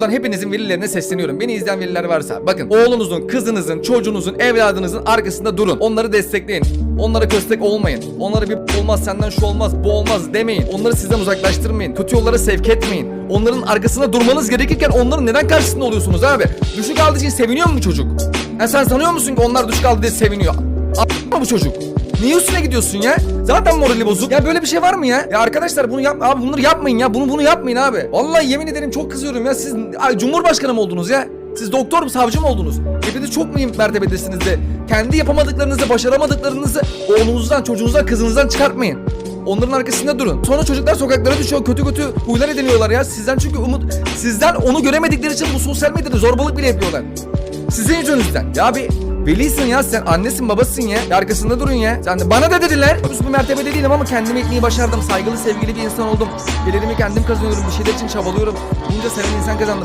Buradan hepinizin velilerine sesleniyorum. Beni izleyen veliler varsa bakın oğlunuzun, kızınızın, çocuğunuzun, evladınızın arkasında durun. Onları destekleyin. Onlara köstek olmayın. Onlara bir olmaz senden şu olmaz bu olmaz demeyin. Onları sizden uzaklaştırmayın. Kötü yollara sevk etmeyin. Onların arkasında durmanız gerekirken onların neden karşısında oluyorsunuz abi? Düşük aldığı için seviniyor mu çocuk? Ha sen sanıyor musun ki onlar düşük aldı diye seviniyor? A- mı bu çocuk? Niye üstüne gidiyorsun ya? Zaten morali bozuk. Ya böyle bir şey var mı ya? Ya arkadaşlar bunu yap abi bunları yapmayın ya. Bunu bunu yapmayın abi. Vallahi yemin ederim çok kızıyorum ya. Siz ay, cumhurbaşkanı mı oldunuz ya? Siz doktor mu savcı mı oldunuz? Hepiniz çok mu mertebedesiniz de kendi yapamadıklarınızı, başaramadıklarınızı oğlunuzdan, çocuğunuzdan, kızınızdan çıkartmayın. Onların arkasında durun. Sonra çocuklar sokaklara düşüyor. Kötü kötü huylar ediniyorlar ya. Sizden çünkü umut sizden onu göremedikleri için bu sosyal medyada zorbalık bile yapıyorlar. Sizin yüzünüzden. Ya bir velisin ya sen annesin babasın ya. Arkasında durun ya. Sen de bana da dediler. Üst bu mertebede değilim ama kendimi etmeyi başardım. Saygılı sevgili bir insan oldum. Gelirimi kendim kazanıyorum. Bir şeyler için çabalıyorum. Bunca seven insan kazandım.